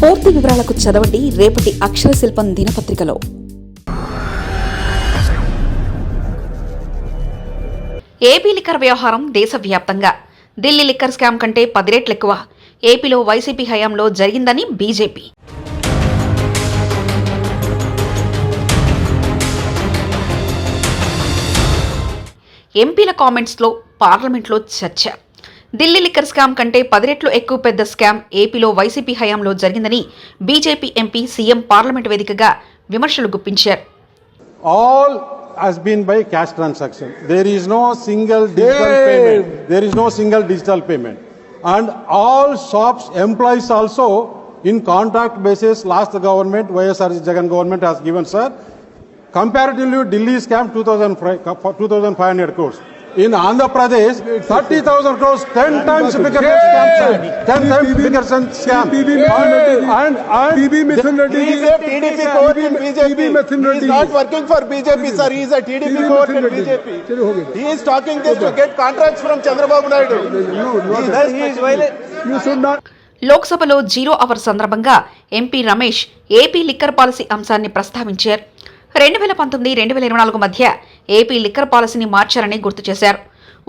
పూర్తి వివరాలకు చదవండి రేపటి అక్షర శిల్పం దినపత్రికలో. ఏపీ లిక్కర్ వ్యవహారం దేశవ్యాప్తంగా. ఢిల్లీ లిక్కర్ స్కామ్ కంటే పది రెట్లు ఎక్కువ. ఏపీలో వైసీపీ హయాంలో జరిగిందని బీజేపీ. ఎంపీల కామెంట్స్లో పార్లమెంట్లో చర్చ. ఢిల్లీ లిక్కర్ స్కామ్ కంటే పది రెట్లు ఎక్కువ పెద్ద స్కామ్ ఏపీలో వైసీపీ హయాంలో జరిగిందని బీజేపీ ఎంపీ సీఎం పార్లమెంట్ వేదికగా విమర్శలు గుప్పించారు all has been by cash transaction. There is no single digital payment. There is no single digital payment. And all shops, employees also, in contract basis, last government, YSR Jagan government has given, sir, comparatively Delhi scam 2005 for 2,500 crores. in Andhra Pradesh, 30,000 crores, 10 times bigger than scam, 10 times bigger than scam. And, and, and PB Mithun Reddy is a TDP court in BJP. He is not working for BJP, sir. He is a TDP court in BJP. He is talking this to get contracts from Chandrababu Naidu. He is violent. You should not. లోక్సభలో zero hour సందర్భంగా MP Ramesh AP liquor policy అంశాన్ని ప్రస్తావించారు రెండు వేల పంతొమ్మిది రెండు వేల ఇరవై నాలుగు మధ్య ఏపీ లిక్కర్ పాలసీని మార్చారని గుర్తు చేశారు.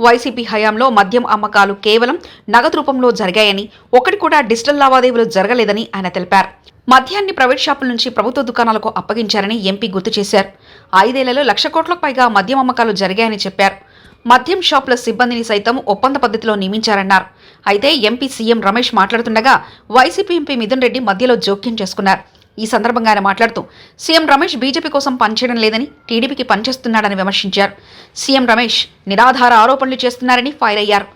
వైసీపీ హయాంలో మద్యం అమ్మకాలు కేవలం నగదు రూపంలో జరిగాయని ఒకటి కూడా డిజిటల్ లావాదేవీలు జరగలేదని ఆయన తెలిపారు. మద్యాన్ని ప్రైవేట్ షాపుల నుంచి ప్రభుత్వ దుకాణాలకు అప్పగించారని ఎంపీ గుర్తు చేశారు. ఐదేళ్ళలో లక్ష కోట్లకు పైగా మద్యం అమ్మకాలు జరిగాయని చెప్పారు. మద్యం షాపుల సిబ్బందిని సైతం ఒప్పంద పద్ధతిలో నియమించారన్నారు. అయితే ఎంపీ సీఎం రమేష్ మాట్లాడుతుండగా వైసీపీ ఎంపీ మిథున్ రెడ్డి మధ్యలో జోక్యం చేసుకున్నారు. ఈ సందర్భంగా ఆయన మాట్లాడుతూ సీఎం రమేష్ బీజేపీ కోసం పనిచేయడం లేదని టీడీపీకి పనిచేస్తున్నాడని విమర్శించారు. సీఎం రమేష్ నిరాధార ఆరోపణలు చేస్తున్నారని ఫైర్ అయ్యారు.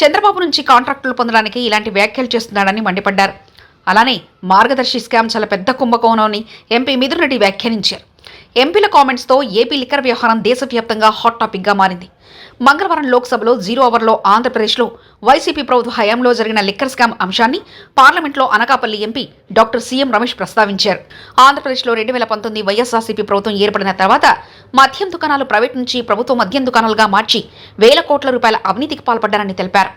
చంద్రబాబు నుంచి కాంట్రాక్టులు పొందడానికి ఇలాంటి వ్యాఖ్యలు చేస్తున్నాడని మండిపడ్డారు. అలానే మార్గదర్శి స్కామ్ చాలా పెద్ద కుంభకోణం అని ఎంపీ మిథున్ రెడ్డి వ్యాఖ్యానించారు. ఎంపీల కామెంట్స్తో ఏపీ లిక్కర్ వ్యవహారం దేశవ్యాప్తంగా హాట్ టాపిక్గా మారింది. మంగళవారం లోక్సభలో జీరో అవర్లో ఆంధ్రప్రదేశ్లో వైసీపీ ప్రభుత్వ హయాంలో జరిగిన లిక్కర్ స్కామ్ అంశాన్ని పార్లమెంట్లో Anakapalli MP doctor CM Ramesh ప్రస్తావించారు. ఆంధ్రప్రదేశ్లో రెండు వేల పంతొమ్మిది వైఎస్ఆర్సీపీ ప్రభుత్వం ఏర్పడిన తర్వాత మద్యం దుకాణాలు ప్రైవేట్ నుంచి ప్రభుత్వ మద్యం దుకాణాలుగా మార్చి వేల కోట్ల రూపాయల అవినీతికి పాల్పడ్డారని తెలిపారు.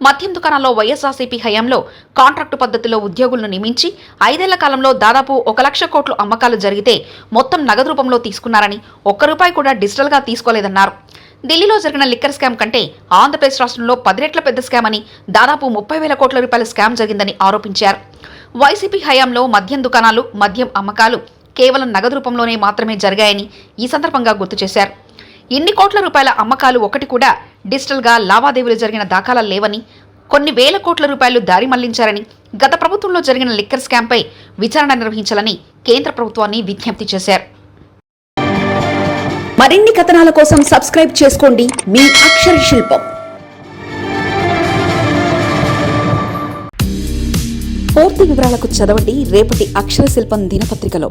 మద్యం దుకాణాల్లో వైఎస్ఆర్సీపీ హయాంలో కాంట్రాక్టు పద్ధతిలో ఉద్యోగులను నియమించి ఐదేళ్ళ కాలంలో దాదాపు ఒక లక్ష కోట్లు అమ్మకాలు జరిగితే మొత్తం నగదు రూపంలో తీసుకున్నారని ఒక్క రూపాయి కూడా డిజిటల్గా తీసుకోలేదన్నారు. ఢిల్లీలో జరిగిన లిక్కర్ స్కామ్ కంటే ఆంధ్రప్రదేశ్ రాష్ట్రంలో పది రెట్ల పెద్ద స్కామ్ అని దాదాపు ముప్పై వేల కోట్ల రూపాయల స్కామ్ జరిగిందని ఆరోపించారు. వైసీపీ హయాంలో మద్యం దుకాణాలు మద్యం అమ్మకాలు కేవలం నగదు రూపంలోనే మాత్రమే జరిగాయని ఈ సందర్భంగా గుర్తు చేశారు. ఇన్ని కోట్ల రూపాయల అమ్మకాలు ఒకటి కూడా డిజిటల్గా లావాదేవీలు జరిగిన దాఖలాలు లేవని కొన్ని వేల కోట్ల రూపాయలు దారి మళ్ళించారని గత ప్రభుత్వంలో జరిగిన లిక్కర్ స్కామ్పై విచారణ నిర్వహించాలని కేంద్ర ప్రభుత్వాన్ని విజ్ఞప్తి చేశారు. మరిన్ని కథనాల కోసం సబ్స్క్రైబ్ చేసుకోండి మీ అక్షర శిల్పం. పూర్తి వివరాలకు చదవండి రేపటి అక్షర శిల్పం దినపత్రికలో.